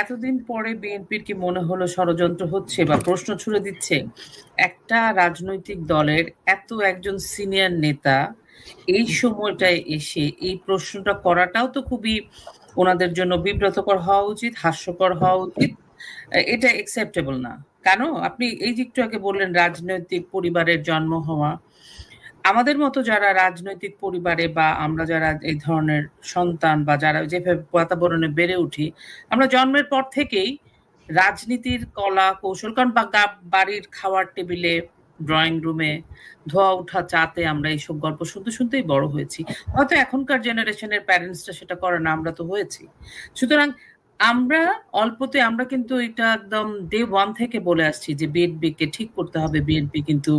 এতদিন পরে বিএনপির কি মনে হলো ষড়যন্ত্র হচ্ছে বা প্রশ্ন ছুড়ে দিচ্ছে? একটা রাজনৈতিক দলের এত একজন সিনিয়র নেতা এই সময়টায় এসে এই প্রশ্নটা করাটাও তো খুবই ওনাদের জন্য বিব্রতকর হওয়া উচিত, হাস্যকর হওয়া উচিত। এটা একসেপ্টেবল না। কেন? আপনি এই আগে বললেন রাজনৈতিক পরিবারের জন্ম হওয়া আমাদের মতো যারা রাজনৈতিক পরিবারে বা আমরা যারা এই ধরনের সন্তান বা যারা যেভাবে বাতাবরণে বেড়ে উঠি, আমরা জন্মের পর থেকেই রাজনীতির কলা কৌশল, কারণ বা বাড়ির খাওয়ার টেবিলে, ড্রয়িং রুমে, ধোয়া ওঠা চাতে আমরা এইসব গল্প শুনতে শুনতেই বড় হয়েছি। হয়তো এখনকার জেনারেশনের প্যারেন্টসরা সেটা করে না, আমরা তো হয়েছি। সুতরাং আমরা অল্পতে আমরা কিন্তু এটা একদম ডে ওয়ান থেকে বলে আসছি যে বিএনপি কে ঠিক করতে হবে। বিএনপি কিন্তু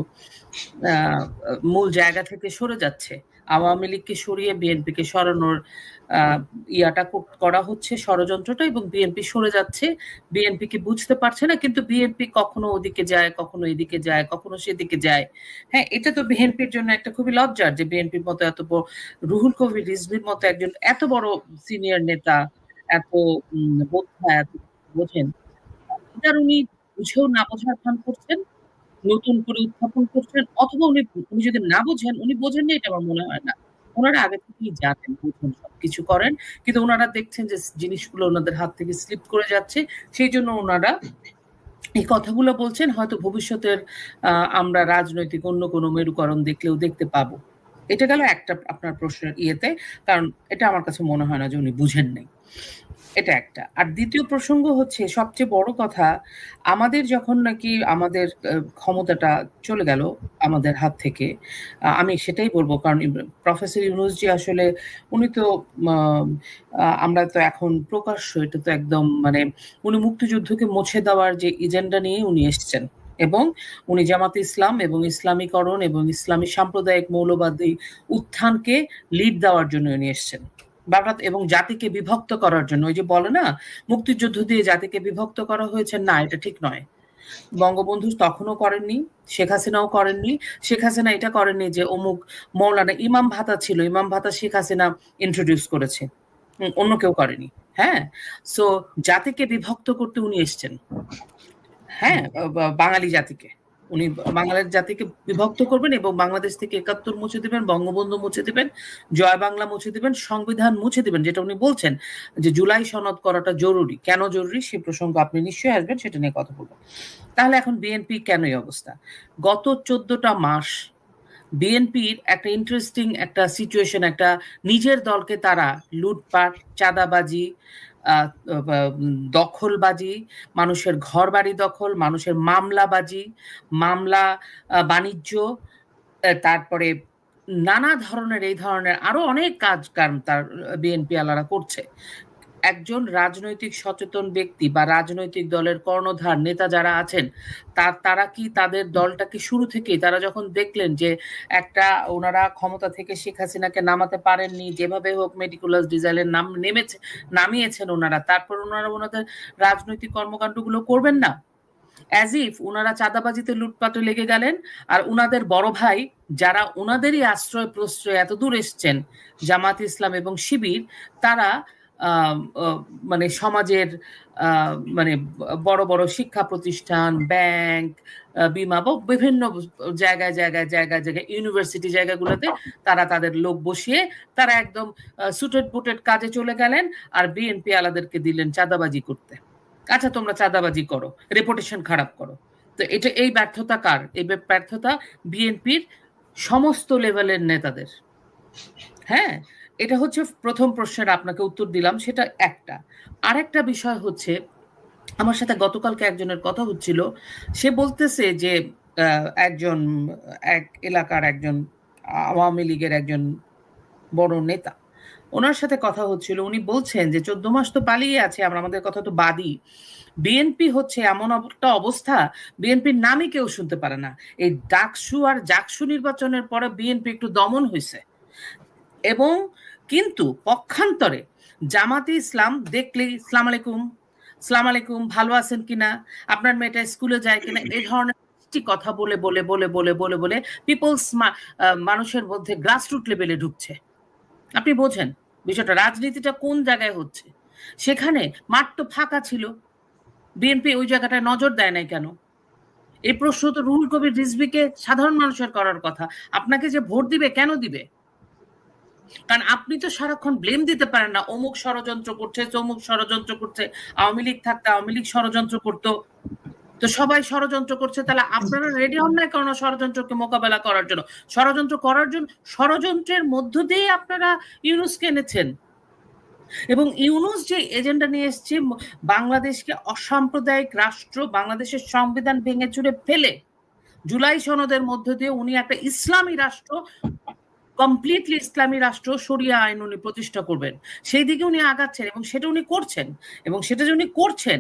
মূল জায়গা থেকে সরে যাচ্ছে। আওয়ামী লীগকে সরিয়ে বিএনপি কে সরানোর ইয়াটা করা হচ্ছে ষড়যন্ত্রটা এবং বিএনপি সরে যাচ্ছে। বিএনপি কে বুঝতে পারছে না, কিন্তু বিএনপি কখনো ওদিকে যায়, কখনো এদিকে যায়, কখনো সেদিকে যায়। হ্যাঁ এটা তো বিএনপির জন্য একটা খুবই লজ্জার যে বিএনপির মতো এত রুহুল কবির রিজভির মতো একজন এত বড় সিনিয়র নেতা এত এত বোঝেন। এটার উনি বুঝেও না বোঝার ভান করছেন, নতুন করে উত্থাপন করছেন, অথবা উনি উনি যদি না বোঝেন, উনি বোঝেন না এটা আমার মনে হয় না। ওনারা আগে থেকেই জানেন, বুঝেন, সবকিছু করেন। কিন্তু ওনারা দেখছেন যে জিনিসগুলো ওনাদের হাত থেকে স্লিপ করে যাচ্ছে, সেই জন্য ওনারা এই কথাগুলো বলছেন, হয়তো ভবিষ্যতের আমরা রাজনৈতিক অন্য কোনো মেরুকরণ দেখলেও দেখতে পাবো। এটা গেল একটা আপনার প্রশ্নের ইয়েতে, কারণ এটা আমার কাছে মনে হয় না যে উনি বুঝেন নাই এটা একটা। আর দ্বিতীয় প্রসঙ্গ হচ্ছে, সবচেয়ে বড় কথা, আমাদের যখন নাকি আমাদের ক্ষমতাটা চলে গেল আমাদের হাত থেকে আমি সেটাই বলব, কারণ প্রফেসর ইউনুসজি আসলে, উনি তো আমরা তো এখন প্রকাশ্য, এটা তো একদম মানে উনি মুক্তিযুদ্ধকে মুছে দেওয়ার যে এজেন্ডা নিয়ে উনি এসেছেন। এবং উনি জামাতে ইসলাম এবং ইসলামীকরণ এবং ইসলামী সাম্প্রদায়িক মৌলবাদী উত্থানকে লিড দেওয়ার জন্য উনি এসেছেন। বাংলা এবং জাতিকে বিভক্ত করার জন্য, ওই যে বলে না, মুক্তিযুদ্ধ দিয়ে জাতিকে বিভক্ত করা হয়েছে, না, এটা ঠিক নয়। বঙ্গবন্ধু তখনও করেননি, শেখ হাসিনাও করেননি, শেখ হাসিনা এটা করেননি যে অমুক মৌলানা ইমাম ভাতা ছিল, ইমাম ভাতা শেখ হাসিনা ইন্ট্রোডিউস করেছে অন্য কেউ করেনি হ্যাঁ? সো জাতিকে বিভক্ত করতে উনি এসছেন হ্যাঁ? বাঙালি জাতিকে। উনি বাঙালির জাতিকে বিভক্ত করবেন এবং বাংলাদেশ থেকে একাত্তর মুছে দিবেন, বঙ্গবন্ধু মুছে দিবেন, জয় বাংলা মুছে দিবেন, সংবিধান মুছে দিবেন, যেটা উনি বলছেন যে জুলাই সনদ করাটা জরুরি। কেন জরুরি? সে প্রসঙ্গ আপনি নিশ্চয়ই আসবেন, সেটা নিয়ে কথা বলব। তাহলে এখন বিএনপি কেন এই অবস্থা? গত চোদ্দটা মাস বিএনপির একটা ইন্টারেস্টিং একটা সিচুয়েশন একটা নিজের দলকে তারা লুটপাট, চাঁদাবাজি দখলবাজি, মানুষের ঘর বাড়ি দখল, মানুষের মামলাবাজি, মামলা বাণিজ্য তারপরে নানা ধরনের এই ধরনের আরও অনেক কাজ কারণ তার বিএনপি আলারা করছে। একজন রাজনৈতিক সচেতন ব্যক্তি বা রাজনৈতিক দলের কর্ণধার নেতা যারা আছেন তার তারা কি তাদের দলটাকে শুরু থেকেই, তারা যখন দেখলেন যে একটা ওনারা ক্ষমতা থেকে শেখ হাসিনাকে নামাতে পারেননি, যেভাবে হোক মেডিকুলাস ডিজাইনের নাম নেমেছে, নামিয়েছেন ওনারা, তারপর ওনারা ওনাদের রাজনৈতিক কর্মকাণ্ডগুলো করবেন না? অ্যাজ ইফ ওনারা চাঁদাবাজিতে লুটপাটে লেগে গেলেন, আর উনাদের বড় ভাই যারা ওনাদেরই আশ্রয় প্রশ্রয় এত দূর এসছেন, জামাত ইসলাম এবং শিবির, তারা মানে সমাজের মানে বড় বড় শিক্ষা প্রতিষ্ঠান, ব্যাংক বিমা বা বিভিন্ন জায়গায় জায়গায় জায়গায় জায়গায় ইউনিভার্সিটি জায়গাগুলোতে তারা তাদের লোক বসিয়ে তারা একদম সুটেড বুটেড কাজে চলে গেলেন আর বিএনপি আলাদেরকে দিলেন চাঁদাবাজি করতে। আচ্ছা তোমরা চাঁদাবাজি করো রেপুটেশন খারাপ করো। তো এটা, এই ব্যর্থতা কার? এই ব্যর্থতা বিএনপির সমস্ত লেভেলের নেতাদের। হ্যাঁ? এটা হচ্ছে প্রথম প্রশ্নের আপনাকে উত্তর দিলাম, সেটা একটা। আরেকটা বিষয় হচ্ছে, আমার সাথে গতকালকে একজনের কথা হচ্ছিল, সে বলতেছে যে একজন, এক এলাকার একজন আওয়ামী লীগের একজন বড় নেতা, ওনার সাথে কথা হচ্ছিল, উনি বলছেন যে, চোদ্দ মাস তো পালিয়ে আছে, আমরা, আমাদের কথা তো বাদই। বিএনপি হচ্ছে এমন একটা অবস্থা, বিএনপির নামই কেউ শুনতে পারে না। এই ডাকসু আর জাকসু নির্বাচনের পরে বিএনপি একটু দমন হয়েছে এবং কিন্তু পক্ষান্তরে জামাতে ইসলাম দেখলেই সালাম আলাইকুম সালাম আলাইকুম, ভালো আছেন কিনা, আপনার মেয়েটা স্কুলে যায় কিনা, এই ধরনের কথা বলে বলে বলে বলে বলে বলে পিপলস মানুষের মধ্যে গ্রাসরুট লেভেলে ঢুকছে। আপনি বোঝেন বিষয়টা, রাজনীতিটা কোন জায়গায় হচ্ছে? সেখানে মাঠ তো ফাঁকা ছিল। বিএনপি ওই জায়গাটায় নজর দেয় নাই কেন? এই প্রশ্ন তো রুহুল কবির রিজভিকে সাধারণ মানুষের করার কথা। আপনাকে যে ভোট দিবে, কেন দিবে? কারণ আপনি তো সারাক্ষণ ব্লেম দিতে পারেন না। অমুক ষড়যন্ত্র করছে তমুক ষড়যন্ত্র করছে, আওয়ামী লীগ থাকতে আওয়ামী লীগ ষড়যন্ত্র করতো। তো সবাই ষড়যন্ত্র করছে, তাহলে আপনারা রেডি হন না কেন ষড়যন্ত্রকে মোকাবেলা করার জন্য? ষড়যন্ত্র করার জন্য ষড়যন্ত্রের মধ্য দিয়ে আপনারা ইউনুসকে এনেছেন। এবং ইউনুস যে এজেন্ডা নিয়ে এসছে, বাংলাদেশকে অসাম্প্রদায়িক রাষ্ট্র, বাংলাদেশের সংবিধান ভেঙে চুরে ফেলে, জুলাই সনদের মধ্য দিয়ে উনি একটা ইসলামী রাষ্ট্র কমপ্লিটলি ইসলামী রাষ্ট্র সরিয়া আইন উনি প্রতিষ্ঠা করবেন। সেই দিকে উনি আগাচ্ছেন এবং সেটা উনি করছেন। এবং সেটা যে উনি করছেন,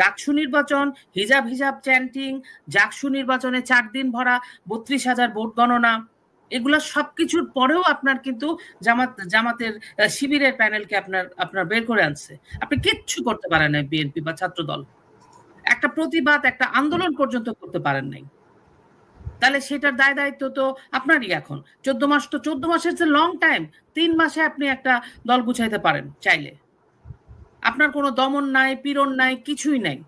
ডাকসু নির্বাচন, হিজাব হিজাব চ্যান্টিং জাকসু নির্বাচনে চার দিন ভরা বত্রিশ হাজার ভোট গণনা, এগুলা সবকিছুর পরেও আপনার কিন্তু জামাত, জামাতের শিবিরের প্যানেলকে আপনার আপনার বের করে আনছে। আপনি কিচ্ছু করতে পারেন না বিএনপি বা ছাত্র দল একটা প্রতিবাদ, একটা আন্দোলন পর্যন্ত করতে পারেন নাই। তাহলে সেটার দায় দায়িত্ব তো আপনারই এখন। চোদ্দ মাস তো, চোদ্দ মাসের যে লং টাইম তিন মাসে আপনি একটা দল গুছাইতে পারেন চাইলে। আপনার কোনো দমন নাই, পীড়ন নাই, কিছুই নাই।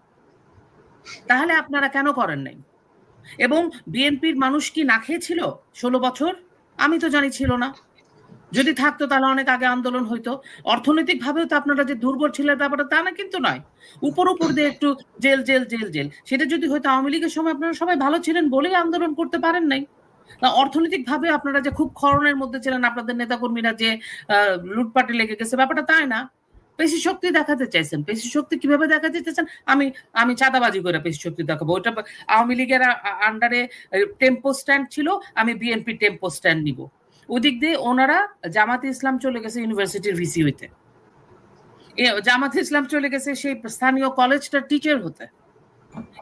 তাহলে আপনারা কেন করেন নাই? এবং বিএনপির মানুষ কি না খেয়েছিল ষোলো বছর? আমি তো জানি ছিল না। যদি থাকতো তাহলে অনেক আগে আন্দোলন হইতো। অর্থনৈতিক ভাবেও তো আপনারা যে দুর্বল ছিলেন ব্যাপারটা, তা না কিন্তু নয়। উপর উপর দিয়ে একটু জেল জেল জেল জেল। সেটা যদি হয়তো আওয়ামী লীগের সময় আপনারা সবাই ভালো ছিলেন বলেই আন্দোলন করতে পারেন নাই। অর্থনৈতিক ভাবে আপনারা যে খুব খরণের মধ্যে ছিলেন, আপনাদের নেতাকর্মীরা যে লুটপাটে লেগে গেছে, ব্যাপারটা তাই না? পেশি শক্তি দেখাতে চাইছেন। পেশি শক্তি কীভাবে দেখাতে চাইছেন? আমি আমি চাঁদাবাজি করে পেশি শক্তি দেখাবো। ওটা আওয়ামী লীগের আন্ডারে টেম্পো স্ট্যান্ড ছিল, আমি বিএনপি টেম্পো স্ট্যান্ড নিব। ওদিক দিয়ে ওনারা জামাতে ইসলাম চলে গেছে ইউনিভার্সিটির ভিসি হইতে জামাতে ইসলাম চলে গেছে সেই স্থানীয় কলেজটার টিচার হতে।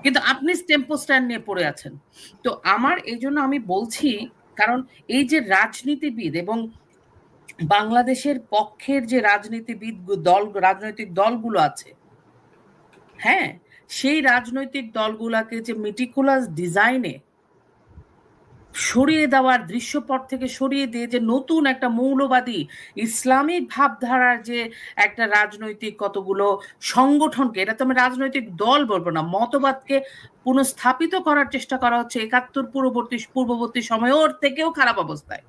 কিন্তু আপনি টেম্পো স্ট্যান্ড নিয়ে পড়ে আছেন। তো আমার এই জন্য আমি বলছি, কারণ এই যে রাজনীতিবিদ এবং বাংলাদেশের পক্ষের যে রাজনীতিবিদ দল, রাজনৈতিক দলগুলো আছে হ্যাঁ? সেই রাজনৈতিক দলগুলাকে যে মিটিকুলাস ডিজাইনে সরিয়ে দেওয়ার দৃশ্যপট থেকে সরিয়ে দিয়ে যে নতুন একটা মৌলবাদী ইসলামিক ভাবধারার যে একটা রাজনৈতিক কতগুলো সংগঠনকে, এটা তো আমি রাজনৈতিক দল বলব না, মতবাদকে পুনঃস্থাপিত করার চেষ্টা করা হচ্ছে একাত্তর পূর্ববর্তী পূর্ববর্তী সময় ওর থেকেও খারাপ অবস্থায়।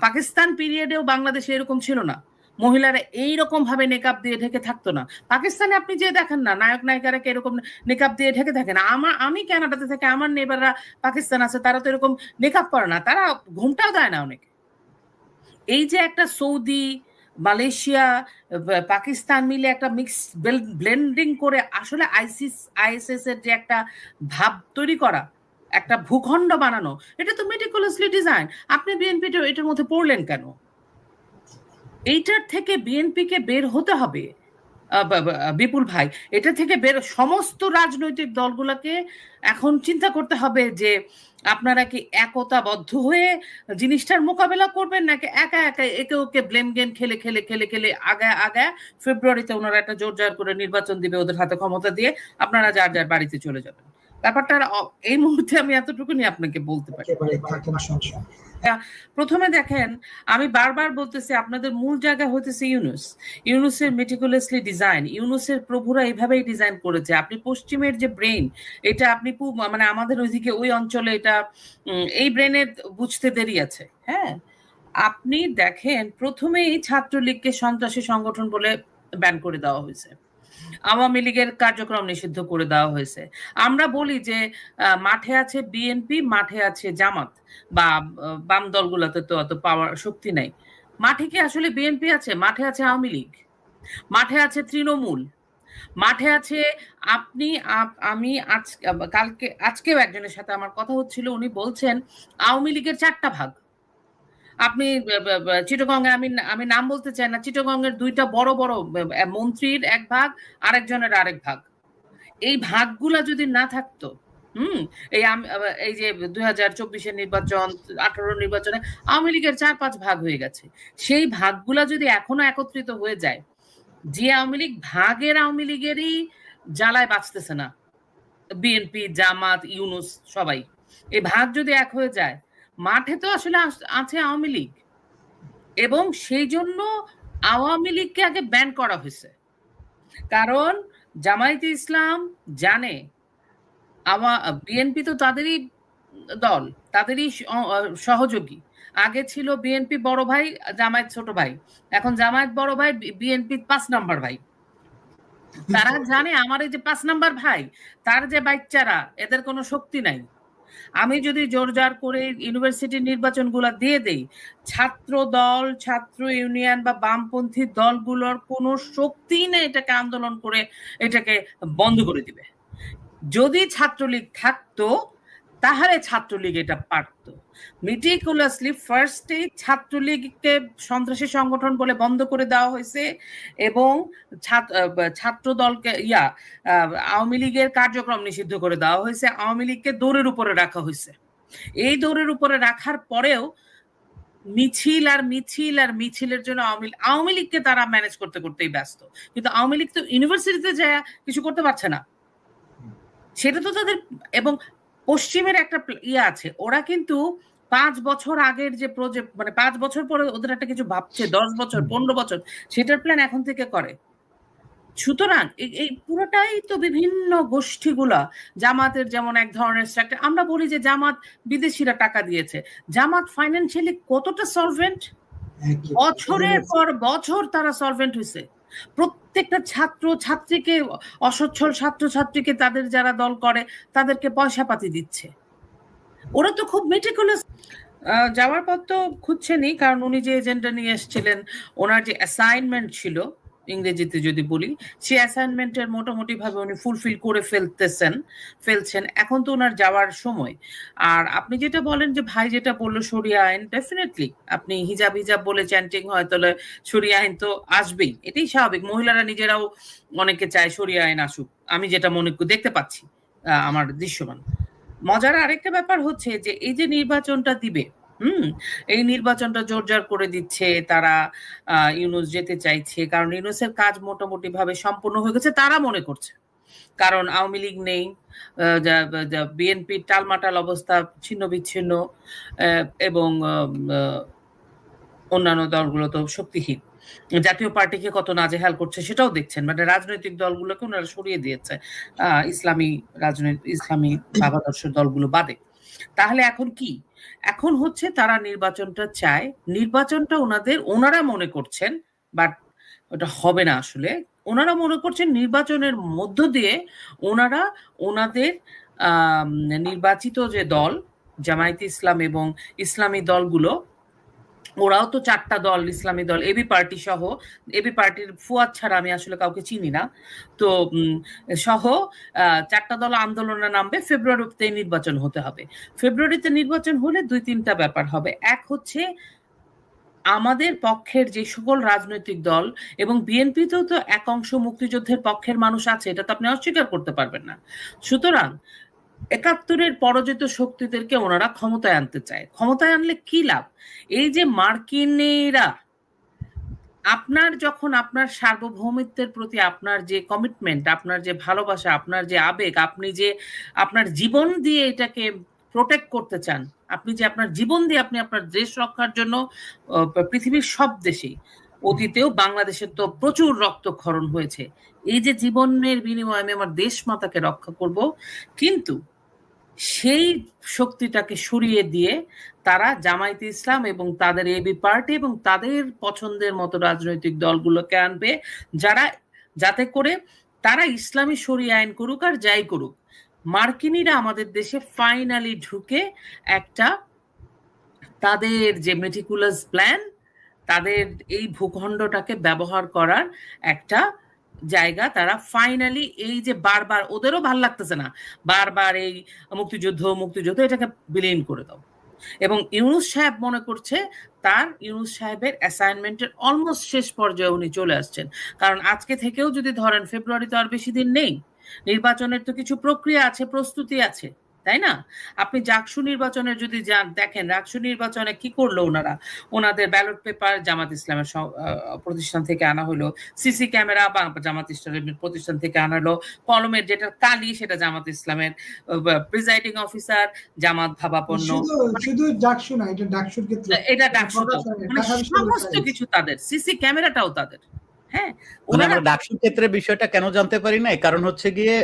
পাকিস্তান পিরিয়ডেও বাংলাদেশে এরকম ছিল না। মহিলারা এইরকম ভাবে নেকাব দিয়ে ঢেকে থাকতো না। পাকিস্তানে আপনি যে দেখেন না, নায়ক নায়িকারা এরকম নেকাব দিয়ে ঢেকে থাকে না? আমার, আমি ক্যানাডাতে থেকে আমার নেবাররা পাকিস্তান আছে, তারা তো এরকম নেকাব করে না, তারা ঘুমটাও দেয় না অনেকে। এই যে একটা সৌদি, মালয়েশিয়া পাকিস্তান মিলে একটা মিক্স ব্লেন্ডিং করে আসলে আইসিস আইএসএস এর যে একটা ভাব তৈরি করা, একটা ভূখণ্ড বানানো, এটা তো মেটিকুলাসলি ডিজাইন আপনি বিএনপি এটার মধ্যে পড়লেন কেন? এইটার থেকে বিএনপিকে বের হতে হবে। বিপুল ভাই, এটা থেকে বের, সমস্ত রাজনৈতিক দলগুলোকে এখন চিন্তা করতে হবে যে আপনারা কি একতাবদ্ধ হয়ে জিনিসটার মোকাবেলা করবেন নাকি একা একা একে ওকে ব্লেম গেম খেলে খেলে খেলে খেলে আগায় আগায় ফেব্রুয়ারিতে ওনারা একটা জোর জোর করে নির্বাচন দিবে ওদের হাতে ক্ষমতা দিয়ে আপনারা যার যার বাড়িতে চলে যাবেন। ব্যাপারটা এই মুহূর্তে আমি এতটুকুনি আপনাকে বলতে পারি। প্রথমে দেখেন আমি বারবার বলতেছি আপনাদের মূল জায়গা হতেছে ইউনুস। ইউনুসের মেটিকুলাসলি ডিজাইন ইউনুসের প্রভুরা এইভাবেই ডিজাইন করেছে। আপনি পশ্চিমের যে ব্রেন এটা আপনি মানে আমাদের ওইদিকে ওই অঞ্চলে এটা এই ব্রেনের বুঝতে দেরি আছে। হ্যাঁ? আপনি দেখেন প্রথমেই ছাত্রলীগকে সন্ত্রাসী সংগঠন বলে ব্যান করে দেওয়া হয়েছে। আওয়ামী লীগের কার্যক্রম নিষিদ্ধ করে দেওয়া হয়েছে। আমরা বলি যে মাঠে আছে বিএনপি, মাঠে আছে জামাত বা বাম দলগুলোতে তো অত পাওয়ার শক্তি নাই। মাঠে কি আসলে বিএনপি আছে? মাঠে আছে আওয়ামী লীগ। মাঠে আছে তৃণমূল। মাঠে আছে আপনি আমি আজ, কালকে, আজকেও একজনের সাথে আমার কথা হচ্ছিল। উনি বলছেন, আওয়ামী লীগের চারটা ভাগ। আপনি চিটগঙ্গে আমি আমি নাম বলতে চাই না চিটগঙ্গের দুইটা বড় বড় মন্ত্রীর এক ভাগ, আরেকজনের আরেক ভাগ। এই ভাগগুলা যদি না থাকতো, হুম, এই এই যে দুই হাজার চব্বিশের নির্বাচন আঠারো নির্বাচনে আওয়ামী লীগের চার, পাঁচ ভাগ হয়ে গেছে। সেই ভাগগুলা যদি এখনও একত্রিত হয়ে যায়, যে আওয়ামী লীগ ভাগের আওয়ামী লীগেরই জ্বালায় বাঁচতেছে না। বিএনপি, জামাত, ইউনুস, সবাই। এই ভাগ যদি এক হয়ে যায় মাঠে তো আসলে আছে আওয়ামী লীগ। এবং সেই জন্য আওয়ামী লীগকে আগে ব্যান করা হয়েছে। কারণ জামায়াতে ইসলাম জানে বিএনপি তো তাদেরই দল, তাদেরই সহযোগী। আগে ছিল বিএনপি বড় ভাই, জামায়াত ছোট ভাই। এখন জামায়াত বড় ভাই বিএনপি পাঁচ নাম্বার ভাই। তারা জানে আমার এই যে পাঁচ নাম্বার ভাই, তার যে বাচ্চারা, এদের কোনো শক্তি নাই। আমি যদি জোরজার করে ইউনিভার্সিটির নির্বাচনগুলো দিয়ে দেই ছাত্র দল ছাত্র ইউনিয়ন বা বামপন্থী দলগুলোর কোনো শক্তি নেই এটাকে আন্দোলন করে এটাকে বন্ধ করে দিবে। যদি ছাত্রলীগ থাকতো তাহলে ছাত্রলীগ এটা পারত। মিটিকুলাসলি ফার্স্টে ছাত্রলীগকে সন্ত্রাসী সংগঠন বলে বন্ধ করে দেওয়া হয়েছে এবং ছাত্র দলকে ইয়া আওয়ামী লীগের কার্যক্রম নিষিদ্ধ করে দেওয়া হয়েছে। আওয়ামী লীগকে দৌড়ের উপরে রাখা হয়েছে। এই দৌড়ের উপরে রাখার পরেও মিছিল আর মিছিল আর মিছিলের জন্য আওয়ামী আওয়ামী লীগকে তারা ম্যানেজ করতে, করতেই ব্যস্ত। কিন্তু আওয়ামী লীগ তো ইউনিভার্সিটিতে যায়, কিছু করতে পারছে না। সেটা তো তাদের, এবং পশ্চিমের একটা ইয়ে আছে। ওরা কিন্তু পাঁচ বছর আগের যে প্রজেক্ট মানে পাঁচ বছর পরে ওদের একটা কিছু ভাবছে দশ বছর পনেরো বছর সেটার প্ল্যান এখন থেকে করে। সুতরাং এই- এই পুরোটাই তো বিভিন্ন গোষ্ঠীগুলা জামাতের যেমন এক ধরনের structure। আমরা বলি যে জামাত বিদেশিরা টাকা দিয়েছে। জামাত ফাইন্যান্সিয়ালি কতটা সলভেন্ট বছরের পর বছর তারা সলভেন্ট হয়েছে প্রত্যেকটা ছাত্র, ছাত্রীকে, অসচ্ছল ছাত্র ছাত্রীকে তাদের যারা দল করে, তাদেরকে পয়সা পাতি দিচ্ছে। ওরা তো খুব মেটিকুলাস যাওয়ার পথ তো খুঁজছেনই, কারণ উনি যে এজেন্ডা নিয়ে এসেছিলেন, ওনার যে অ্যাসাইনমেন্ট ছিল ইংরেজিতে যদি বলি সেই অ্যাসাইনমেন্টের মোটামুটি ভাবে উনি ফুলফিল করে ফেলতেছেন, ফেলছেন। এখন তো ওনার যাওয়ার সময়। আর আপনি যেটা বলেন যে ভাই যেটা বলল, সরিয়া আইন ডেফিনেটলি আপনি হিজাব হিজাব বলে চ্যান্টিং হয়, তাহলে সরিয়া আইন তো আসবেই। এটাই স্বাভাবিক। মহিলারা নিজেরাও অনেকে চায় সরিয়া আইন আসুক। আমি যেটা মনে দেখতে পাচ্ছি আমার দৃশ্যমান। মজার আরেকটা ব্যাপার হচ্ছে যে এই যে নির্বাচনটা দিবে হুম, এই নির্বাচনটা জোরজার করে দিচ্ছে তারা ইউনুস যেতে চাইছে। কারণ ইউনুসের কাজ মোটামুটি ভাবে সম্পূর্ণ হয়ে গেছে তারা মনে করছে। কারণ আওয়ামী লীগ নেই বিএনপির টালমাটাল অবস্থা ছিন্ন বিচ্ছিন্ন এবং অন্যান্য দলগুলো তো শক্তিহীন। জাতীয় পার্টিকে কত নাজেহাল করছে সেটাও দেখছেন মানে রাজনৈতিক দলগুলোকে ওনারা সরিয়ে দিয়েছে ইসলামী রাজনৈতিক ইসলামী ভাবাদর্শ দলগুলো বাদে। তাহলে এখন কি? এখন হচ্ছে তারা নির্বাচনটা চায়। নির্বাচনটা ওনাদের, ওনারা মনে করছেন, বাট ওটা হবে না আসলে। ওনারা মনে করছেন নির্বাচনের মধ্য দিয়ে ওনারা ওনাদের নির্বাচিত যে দল, জামায়াতে ইসলাম এবং ইসলামী দলগুলো ওরাও তো চারটা দল, ইসলামী দল এবি পার্টি সহ এবি পার্টির ফুয়াদ ছাড়া আমি আসলে কাউকে চিনি না। তো সহ চারটা দল আন্দোলনে নামবে, ফেব্রুয়ারিতে নির্বাচন হতে হবে। ফেব্রুয়ারিতে নির্বাচন হলে দুই তিনটা ব্যাপার হবে। এক হচ্ছে, আমাদের পক্ষের যে সকল রাজনৈতিক দল এবং বিএনপিতেও তো এক অংশ মুক্তিযুদ্ধের পক্ষের মানুষ আছে, এটা তো আপনি অস্বীকার করতে পারবেন না। সুতরাং একাত্তরের পরাজিত শক্তিদেরকে ওনারা ক্ষমতায় আনতে চায়। ক্ষমতায় আনলে কি লাভ? এই যে মার্কিনেরা, আপনার যখন আপনার সার্বভৌমিত্বের প্রতি আপনার যে কমিটমেন্ট আপনার যে ভালোবাসা, আপনার যে আবেগ, আপনি যে আপনার জীবন দিয়ে এটাকে প্রোটেক্ট করতে চান, আপনি যে আপনার জীবন দিয়ে আপনি আপনার দেশ রক্ষার জন্য পৃথিবীর সব দেশেই অতীতেও বাংলাদেশের তো প্রচুর রক্তক্ষরণ হয়েছে। এই যে জীবনের বিনিময়ে আমি আমার দেশ মাতাকে রক্ষা করব, কিন্তু সেই শক্তিটাকে সরিয়ে দিয়ে তারা জামায়াতে ইসলাম এবং তাদের এবি পার্টি এবং তাদের পছন্দের মতো রাজনৈতিক দলগুলোকে আনবে, যারা, যাতে করে তারা ইসলামী শরিয়া আইন করুক আর যাই করুক। মার্কিনীরা আমাদের দেশে ফাইনালি ঢুকে একটা তাদের যে মেটিকুলাস প্ল্যান তাদের এই ভূখণ্ডটাকে ব্যবহার করার একটা জায়গা তারা ফাইনালি এই যে বারবার ওদেরও ভালো লাগতেছে না। বারবার এই মুক্তিযুদ্ধ মুক্তিযুদ্ধ এটাকে বিলীন করে দাও। এবং ইউনুস সাহেব মনে করছে, তার ইউনুস সাহেবের অ্যাসাইনমেন্টের অলমোস্ট শেষ পর্যায়ে উনি চলে আসছেন। কারণ আজকে থেকেও যদি ধরেন ফেব্রুয়ারি তো আর বেশি দিন নেই। নির্বাচনের তো কিছু প্রক্রিয়া আছে, প্রস্তুতি আছে। তাই না? আপনি জাকসু নির্বাচনের যদি যান দেখেন জাকসু নির্বাচনে কি করল ওনারা? ওনাদের ব্যালট পেপার জামাত ইসলামের প্রতিষ্ঠান থেকে আনা হলো সিসি ক্যামেরা বা জামাত ইসলামের প্রতিষ্ঠান থেকে আনা হলো কলমের যেটা কালি সেটা জামাত ইসলামের প্রিজাইডিং অফিসার জামাত ভাবাপন্ন। শুধু শুধু ডাকসু না এটা ডাকসুর ক্ষেত্রে। এটা ডাকসু মানে। সমস্ত কিছু তাদের সিসি ক্যামেরাটাও তাদের। হ্যাঁ মানে আমরা ডাকসু ক্ষেত্রে বিষয়টা কেন জানতে পারি না কারণ হচ্ছে গিয়ে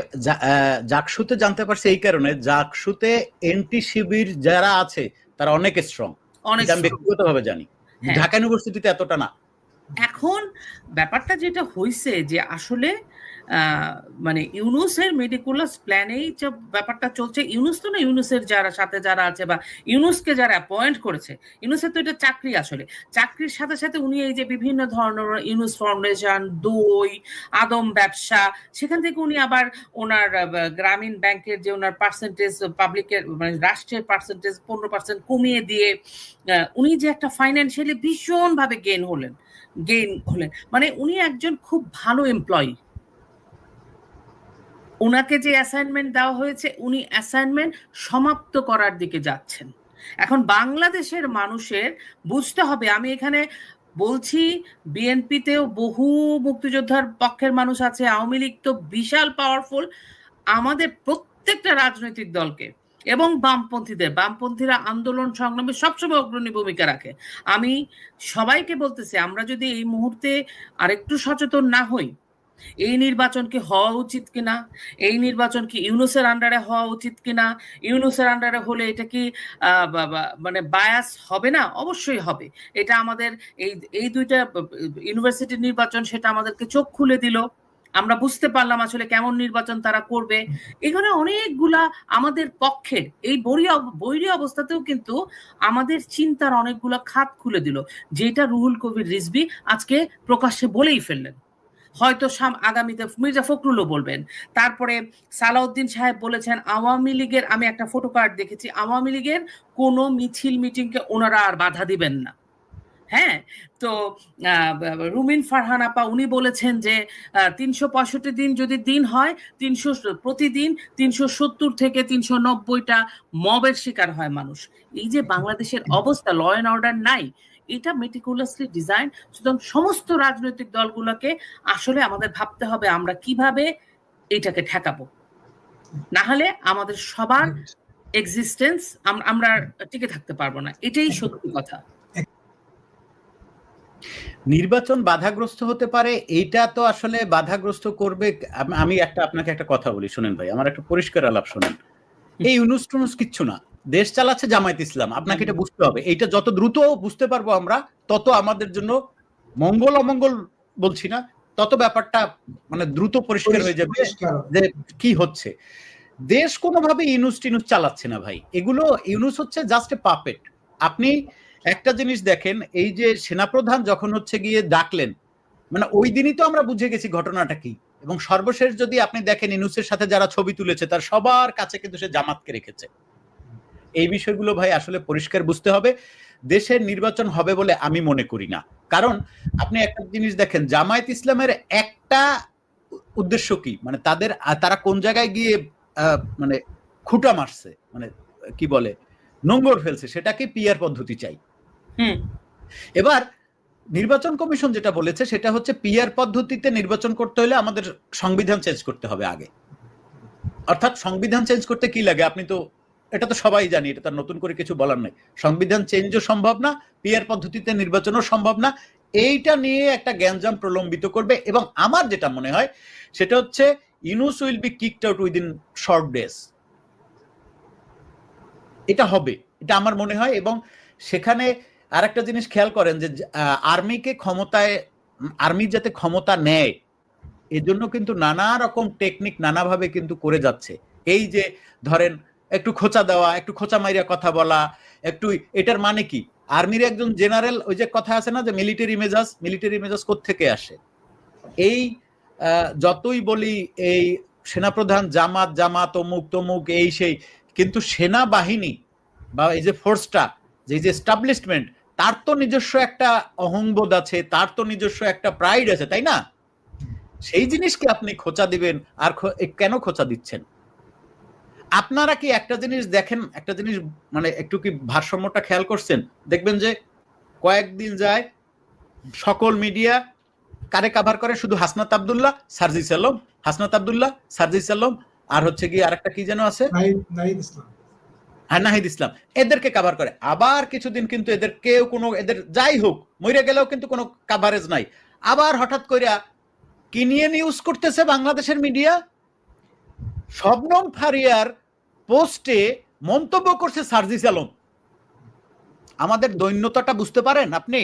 জাকসুতে জানতে পারছি এই কারণে জাকসুতে এনটি শিবির যারা আছে তারা অনেক স্ট্রং অনেক আমি ব্যক্তিগতভাবে জানি। হ্যাঁ। ঢাকা ইউনিভার্সিটিতে এতটা না। এখন ব্যাপারটা যেটা হয়েছে যে আসলে মানে ইউনুসের মেডিকুলাস প্ল্যানেই যে ব্যাপারটা চলছে, ইউনুস তো না, ইউনুসের যারা, সাথে যারা আছে বা ইউনুসকে যারা অ্যাপয়েন্ট করেছে, ইউনুসের তো এটা চাকরি আসলে। চাকরির সাথে সাথে উনি এই যে বিভিন্ন ধরনের ইউনুস ফাউন্ডেশন দই, আদম ব্যবসা, সেখান থেকে উনি আবার ওনার গ্রামীণ ব্যাংকের যে ওনার পার্সেন্টেজ পাবলিকের মানে রাষ্ট্রের পার্সেন্টেজ পনেরো পার্সেন্ট কমিয়ে দিয়ে উনি যে একটা ফাইন্যান্সিয়ালি ভীষণভাবে গেইন হলেন গেইন হলেন। মানে উনি একজন খুব ভালো এমপ্লয়ি ওনাকে যে অ্যাসাইনমেন্ট দেওয়া হয়েছে, উনি অ্যাসাইনমেন্ট সমাপ্ত করার দিকে যাচ্ছেন। এখন বাংলাদেশের মানুষের বুঝতে হবে, আমি এখানে বলছি, বিএনপিতেও বহু মুক্তিযোদ্ধার পক্ষের মানুষ আছে, আওয়ামী লীগ তো বিশাল পাওয়ারফুল আমাদের প্রত্যেকটা রাজনৈতিক দলকে এবং বামপন্থীদের, বামপন্থীরা আন্দোলন সংগ্রামে সবসময় অগ্রণী ভূমিকা রাখে। আমি সবাইকে বলতেছি, আমরা যদি এই মুহূর্তে আরেকটু সচেতন না হই এই নির্বাচন কি হওয়া উচিত কিনা? এই নির্বাচন কি ইউনুসের আন্ডারে হওয়া উচিত কিনা? ইউনুসের আন্ডারে হলে এটা কি মানে বায়াস হবে না? অবশ্যই হবে। এটা আমাদের এই এই দুইটা ইউনিভার্সিটির নির্বাচন সেটা আমাদেরকে চোখ খুলে দিল। আমরা বুঝতে পারলাম আসলে কেমন নির্বাচন তারা করবে। এখানে অনেকগুলা আমাদের পক্ষের, এই বৈরী বৈরী অবস্থাতেও কিন্তু আমাদের চিন্তার অনেকগুলা খাত খুলে দিল। যেটা রুহুল কবির রিজবি আজকে প্রকাশ্যে বলেই ফেললেন। হয়তো সাম আগামীতে মির্জা ফখরুলও বলবেন। তারপরে সালাউদ্দিন সাহেব বলেছেন আওয়ামী লীগের আমি একটা ফটো কার্ড দেখেছি আওয়ামী লীগের কোনো মিছিল মিটিংকে ওনারা আর বাধা দিবেন না। হ্যাঁ? তো আহ, রুমিন ফারহান আপা উনি বলেছেন যে তিনশো পঁয়ষট্টি দিন যদি দিন হয় তিনশো প্রতিদিন তিনশো সত্তর থেকে তিনশো নব্বইটা মবের শিকার হয় মানুষ। এই যে বাংলাদেশের অবস্থা ল অ্যান্ড অর্ডার নাই এটা মেটিকুলাসলি ডিজাইন সুতরাং সমস্ত রাজনৈতিক দলগুলোকে আসলে আমাদের ভাবতে হবে আমরা কীভাবে এটাকে ঠেকাবো। না হলে আমাদের সবার এক্সিস্টেন্স আমরা টিকে থাকতে পারব না। এটাই সত্যি কথা। নির্বাচন বাধাগ্রস্ত হতে পারে এইটা তো আসলে বাধাগ্রস্ত করবে আমি একটা আপনাকে একটা কথা বলি শুনেন ভাই আমার একটা পরিষ্কার আলাপ শুনেন। এই টুনুস কিচ্ছু না। দেশ চালাচ্ছে জামায়াত ইসলাম। আপনাকে এটা বুঝতে হবে। এইটা যত দ্রুত বুঝতে পারব আমরা তত আমাদের জন্য মঙ্গল অমঙ্গল বলছি না তত ব্যাপারটা মানে দ্রুত পরিষ্কার হয়ে যাবে যে কি হচ্ছে। দেশ কোনোভাবে ইউনুস টিনুস চালাচ্ছে না ভাই। এগুলো ইউনুস হচ্ছে জাস্ট এ পাপেট আপনি একটা জিনিস দেখেন এই যে সেনাপ্রধান যখন হচ্ছে গিয়ে ডাকলেন মানে ওই দিনই তো আমরা বুঝে গেছি ঘটনাটা কি। এবং সর্বশেষ যদি আপনি দেখেন ইনুসের সাথে যারা ছবি তুলেছে তার সবার কাছে কিন্তু সে জামাতকে রেখেছে। এই বিষয়গুলো ভাই আসলে পরিষ্কার বুঝতে হবে। দেশের নির্বাচন হবে বলে আমি মনে করি না। কারণ আপনি একটা জিনিস দেখেন জামায়াত ইসলামের একটা উদ্দেশ্য কি? মানে তাদের তারা কোন জায়গায় গিয়ে মানে খুঁটা মারছে? মানে কি বলে? নোংর ফেলছে সেটাকে পিয়ার পদ্ধতি চাই? হুম। এবার নির্বাচন কমিশন যেটা বলেছে সেটা হচ্ছে পিয়ার পদ্ধতিতে নির্বাচন করতে হলে আমাদের সংবিধান চেঞ্জ করতে হবে আগে। অর্থাৎ সংবিধান চেঞ্জ করতে কি লাগে? আপনি তো এটা তো সবাই জানি, এটা তার নতুন করে কিছু বলার নাই। সংবিধান চেঞ্জও সম্ভব না পিয়ার পদ্ধতিতে নির্বাচনও সম্ভব না। এইটা নিয়ে একটা জ্ঞানজাম প্রলম্বিত করবে এবং আমার যেটা মনে হয়, সেটা হচ্ছে Yunus will be kicked out within short days এটা হবে, এটা আমার মনে হয় এবং সেখানে আরেকটা জিনিস খেয়াল করেন যে আর্মিকে ক্ষমতায়, আর্মি যাতে ক্ষমতা নেয়, এজন্য কিন্তু নানা রকম টেকনিক নানাভাবে কিন্তু করে যাচ্ছে। এই যে ধরেন একটু খোঁচা দেওয়া, একটু খোঁচা মাইরা কথা বলা, একটু এটার মানে কি? আর্মির একজন জেনারেল ওই যে কথা আছে না যে মিলিটারি মেজাজ মিলিটারি মেজাজ থেকে আসে? এই যতই বলি এই সেনাপ্রধান জামাত জামাত, অমুক, তমুক, এই সেই, কিন্তু সেনাবাহিনী বা এই যে ফোর্সটা যে যে এস্টাবলিশমেন্ট তার তো নিজস্ব একটা অহংবোধ আছে, তার তো নিজস্ব একটা প্রাইড আছে, তাই না? সেই জিনিসকে আপনি খোঁচা দিবেন, আর কেন খোঁচা দিচ্ছেন? আপনারা কি একটা জিনিস দেখেন একটা জিনিস মানে একটু কি ভারসাম্যটা খেয়াল করছেন? দেখবেন যে কয়েকদিন যায় সকল মিডিয়া কারে কাভার করে? শুধু হাসনাত আব্দুল্লাহ সার্জিস আলম হাসনাত আব্দুল্লাহ সার্জিস আলম আর হচ্ছে কি আরেকটা কি যেন আছে? নাহিদ নাহিদ ইসলাম। হ্যাঁ নাহিদ ইসলাম। এদেরকে কাভার করে। আবার কিছুদিন কিন্তু এদের কেউ কোনো এদের যাই হোক মরে গেলেও কিন্তু কোনো কাভারেজ নাই। আবার হঠাৎ কইরা কি নিয়ে নিউজ করতেছে বাংলাদেশের মিডিয়া শবনম ফারিয়ার পোস্টে মন্তব্য করছে সার্জিস আলম। আমাদের দৈন্যতাটা বুঝতে পারেন আপনি?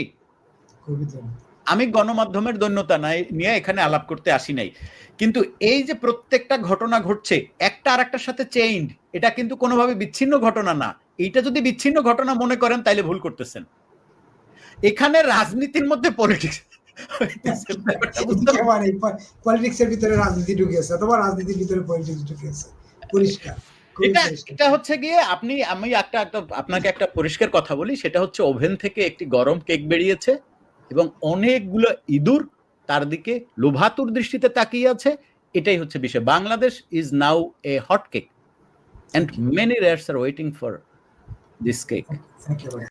আমি গণমাধ্যমের দৈন্যতা নাই নিয়ে এখানে আলাপ করতে আসি নাই। কিন্তু এই যে প্রত্যেকটা ঘটনা ঘটছে একটা আর একটার সাথে চেইন্ড এটা কিন্তু কোনোভাবে বিচ্ছিন্ন ঘটনা না। এইটা যদি বিচ্ছিন্ন ঘটনা মনে করেন তাইলে ভুল করতেছেন। এখানে রাজনীতির মধ্যে পলিটিক্স একেবারে পলিটিক্স এর ভিতরে রাজনীতি ঢুকেছে অথবা রাজনীতির ভিতরে পলিটিক্স ঢুকেছে। পরিষ্কার এটা এটা হচ্ছে গিয়ে আপনি আমি একটা একটা আপনাকে একটা পরিষ্কার কথা বলি সেটা হচ্ছে ওভেন থেকে একটি গরম কেক বেরিয়েছে এবং অনেকগুলো ইঁদুর তার দিকে লোভাতুর দৃষ্টিতে তাকিয়ে আছে। এটাই হচ্ছে বিষয়। Bangladesh is now a hot cake and many rares are waiting for this cake